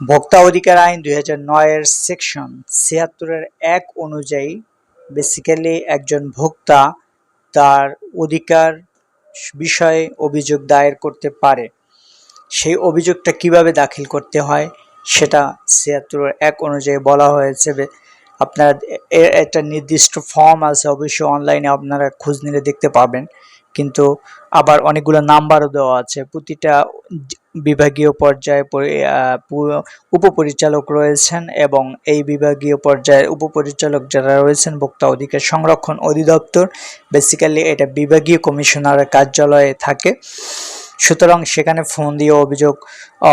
ভোক্তা অধিকার আইন দুই হাজার নয়ের সেকশন ছিয়াত্তরের এক অনুযায়ী বেসিক্যালি একজন ভোক্তা তার অধিকার বিষয়ে অভিযোগ দায়ের করতে পারে। সেই অভিযোগটা কীভাবে দাখিল করতে হয় সেটা ছিয়াত্তরের এক অনুযায়ী বলা হয়েছে। আপনার একটা নির্দিষ্ট ফর্ম আছে, অবশ্যই অনলাইনে আপনারা খোঁজ নিলে দেখতে পাবেন। কিন্তু আবার অনেকগুলো নাম্বারও দেওয়া আছে। প্রতিটা বিভাগীয় পর্যায়ে উপপরিচালক রয়েছেন এবং এই বিভাগীয় পর্যায়ে উপপরিচালক যারা রয়েছেন, ভোক্তা অধিকার সংরক্ষণ অধিদপ্তর বেসিক্যালি এটা বিভাগীয় কমিশনারের কার্যালয়ে থাকে। সুতরাং সেখানে ফোন দিয়ে অভিযোগ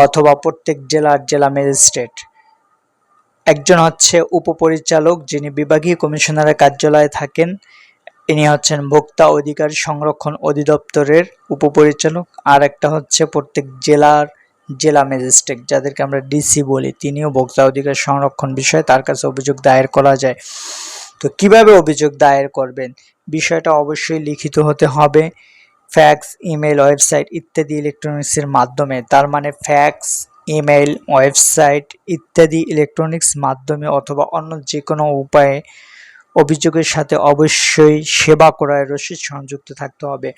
অথবা প্রত্যেক জেলার জেলা ম্যাজিস্ট্রেট। একজন হচ্ছে উপপরিচালক যিনি বিভাগীয় কমিশনারের কার্যালয়ে থাকেন ইনি হচ্ছেন ভোক্তা অধিকার সংরক্ষণ অধিদপ্তরের উপপরিচালক। আর একটা হচ্ছে প্রত্যেক জেলার জেলা ম্যাজিস্ট্রেট, যাদেরকে আমরা ডিসি বলি, তিনিও ভোক্তা অধিকার সংরক্ষণ বিষয়ে তার কাছে অভিযোগ দায়ের করা যায়। তো কীভাবে অভিযোগ দায়ের করবেন? বিষয়টা অবশ্যই লিখিত হতে হবে। ফ্যাক্স ইমেল ওয়েবসাইট ইত্যাদি ইলেকট্রনিক্সের মাধ্যমে। তার মানে ফ্যাক্স ইমেল ওয়েবসাইট ইত্যাদি ইলেকট্রনিক্স মাধ্যমে অথবা অন্য যে কোনো উপায়ে অভিযোগের সাথে অবশ্যই সেবা ক্রয়ের রসিদ সংযুক্ত থাকতে হবে।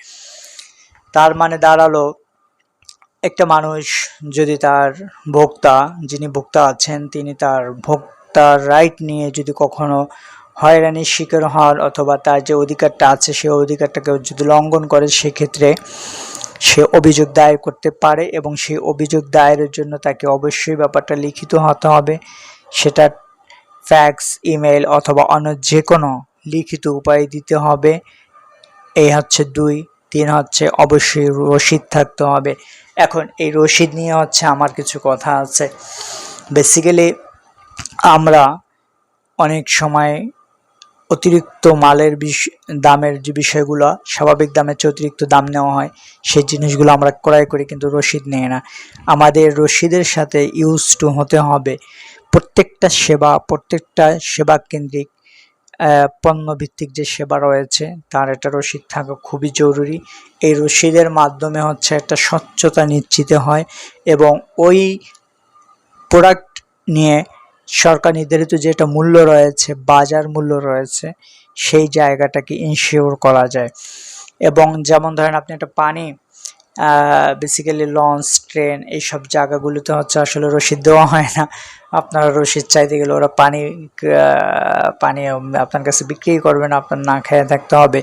তার মানে দাঁড়াল একটা মানুষ যদি তার ভোক্তা, যিনি ভোক্তা আছেন, তিনি তার ভোক্তার রাইট নিয়ে যদি কখনো হয়রানির শিকার হন অথবা তার যে অধিকারটা আছে, সেই অধিকারটাকে যদি লঙ্ঘন করে, সেক্ষেত্রে সে অভিযোগ দায়ের করতে পারে এবং সেই অভিযোগ দায়েরের জন্য তাকে অবশ্যই ব্যাপারটা লিখিত হতে হবে। সেটা ফ্যাক্স ইমেল অথবা অন্য যে কোনো লিখিত উপায় দিতে হবে। এই হচ্ছে দুই, তিন হচ্ছে অবশ্যই রসিদ থাকতে হবে। এখন এই রসিদ নিয়ে হচ্ছে আমার কিছু কথা আছে। বেসিক্যালি আমরা অনেক সময় অতিরিক্ত মালের বিষ, দামের যে বিষয়গুলো, স্বাভাবিক দামের চেয়ে অতিরিক্ত দাম নেওয়া হয়, সেই জিনিসগুলো আমরা ক্রয় করি কিন্তু রসিদ নেই না। আমাদের রসিদের সাথে ইউজ টু হতে হবে। প্রত্যেকটা সেবা প্রত্যেকটা সেবা কেন্দ্রিক পণ্যভিত্তিক যে সেবা রয়েছে, তার একটা রসিদ থাকা খুবই জরুরি। এই রসিদের মাধ্যমে হচ্ছে একটা স্বচ্ছতা নিশ্চিত হয় এবং ওই প্রোডাক্ট নিয়ে সরকার নির্ধারিত যে একটা মূল্য রয়েছে, বাজার মূল্য রয়েছে, সেই জায়গাটাকে ইনশিওর করা যায়। এবং যেমন ধরেন আপনি একটা পানি বেসিক্যালি লঞ্চ ট্রেন এইসব জায়গাগুলোতে হচ্ছে আসলে রসিদ দেওয়া হয় না। আপনারা রসিদ চাইতে গেলে ওরা পানি পানি আপনার কাছে বিক্রি করবে না, আপনার না খেয়ে থাকতে হবে।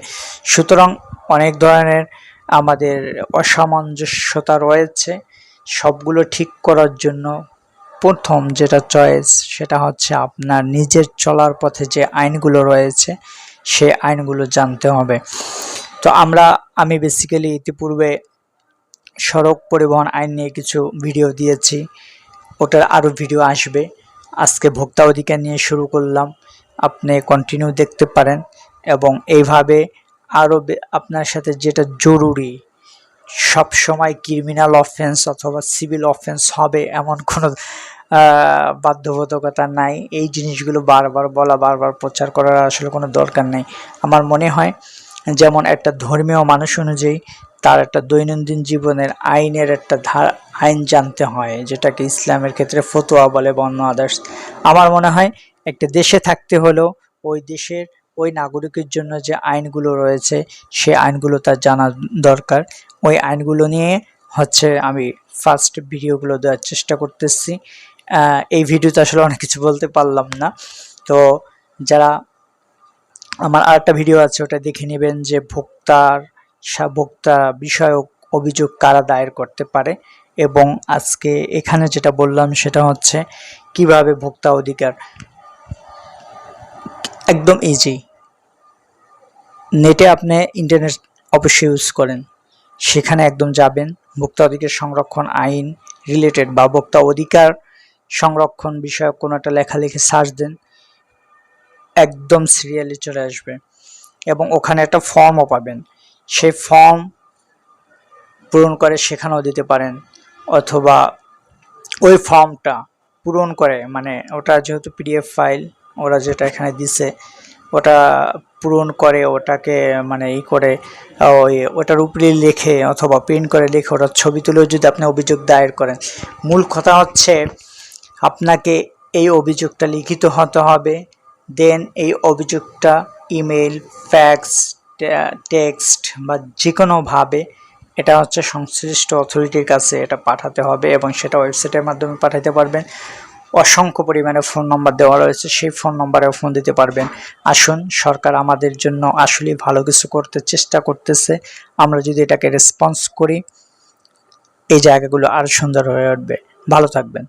সুতরাং অনেক ধরনের আমাদের অসামঞ্জস্যতা রয়েছে। সবগুলো ঠিক করার জন্য প্রথম যেটা চয়েস সেটা হচ্ছে আপনার নিজের চলার পথে যে আইনগুলো রয়েছে সে আইনগুলো জানতে হবে। তো আমরা, আমি বেসিক্যালি ইতিপূর্বে সড়ক পরিবহন আইন নিয়ে কিছু ভিডিও দিয়েছি। ওটার আরও ভিডিও আসবে। আজকে ভোক্তা অধিকার নিয়ে শুরু করলাম। আপনি কন্টিনিউ দেখতে পারেন এবং এইভাবে আরও আপনার সাথে যেটা জরুরি, সব সময় ক্রিমিনাল অফেন্স অথবা সিভিল অফেন্স হবে এমন কোনো বাধ্যবাধকতা নাই। এই জিনিসগুলো বারবার বলা, বারবার প্রচার করার আসলে কোনো দরকার নেই। আমার মনে হয় যেমন একটা ধর্মীয় মানুষ অনুযায়ী তার একটা দৈনন্দিন জীবনের আইনের একটা ধারা, আইন জানতে হয়, যেটাকে ইসলামের ক্ষেত্রে ফতোয়া বলে বা অন্য আদার্স আমার মনে হয় একটা দেশে থাকতে হলেও ওই দেশের ওই নাগরিকের জন্য যে আইনগুলো রয়েছে, সে আইনগুলো তার জানা দরকার। ওই আইনগুলো নিয়ে হচ্ছে আমি ফার্স্ট ভিডিওগুলো দেওয়ার চেষ্টা করতেছি। এই ভিডিওতে আসলে অনেক কিছু বলতে পারলাম না। তো যারা আমার আরেকটা ভিডিও আছে, ওটা দেখে নেবেন যে ভোক্তার ভোক্তা বিষয়ক অভিযোগ কারা দায়ের করতে পারে এবং আজকে এখানে যেটা বললাম সেটা হচ্ছে কীভাবে ভোক্তা অধিকার একদম ইজি নেটে আপনি ইন্টারনেট অবশ্যই ইউজ করেন। সেখানে একদম যাবেন। ভোক্তা অধিকার সংরক্ষণ আইন রিলেটেড বা ভোক্তা অধিকার সংরক্ষণ বিষয়ক কোনো একটা লেখালেখি সার্চ দেন, একদম সিরিয়ালি চলে আসবে এবং ওখানে একটা ফর্মও পাবেন। সেই ফর্ম পূরণ করে সেখানেও দিতে পারেন, অথবা ওই ফর্মটা পূরণ করে মানে ওটা যেহেতু পিডিএফ ফাইল, ওরা যেটা এখানে দিছে, ওটা পূরণ করে, ওটাকে মানে ই করে, ওই ওটার উপরে লেখে অথবা প্রিন্ট করে লিখে ওটার ছবি তুলেও যদি আপনি অভিযোগ দায়ের করেন। মূল কথা হচ্ছে আপনাকে এই অভিযোগটা লিখিত হতে হবে, দেন এই অভিযোগটা ইমেল ফ্যাক্স টেক্সট বা যে কোনোভাবে এটা হচ্ছে সংশ্লিষ্ট অথরিটির কাছে এটা পাঠাতে হবে এবং সেটা ওয়েবসাইটের মাধ্যমে পাঠাতে পারবেন। অসংখ্য পরিমাণে ফোন নম্বর দেওয়া রয়েছে, সেই ফোন নম্বরেও ফোন দিতে পারবেন। আসুন, সরকার আমাদের জন্য আসলে ভালো কিছু করতে চেষ্টা করতেছে। আমরা যদি এটাকে রেসপন্স করি, এই জায়গাগুলো আরও সুন্দর হয়ে উঠবে। ভালো থাকবেন।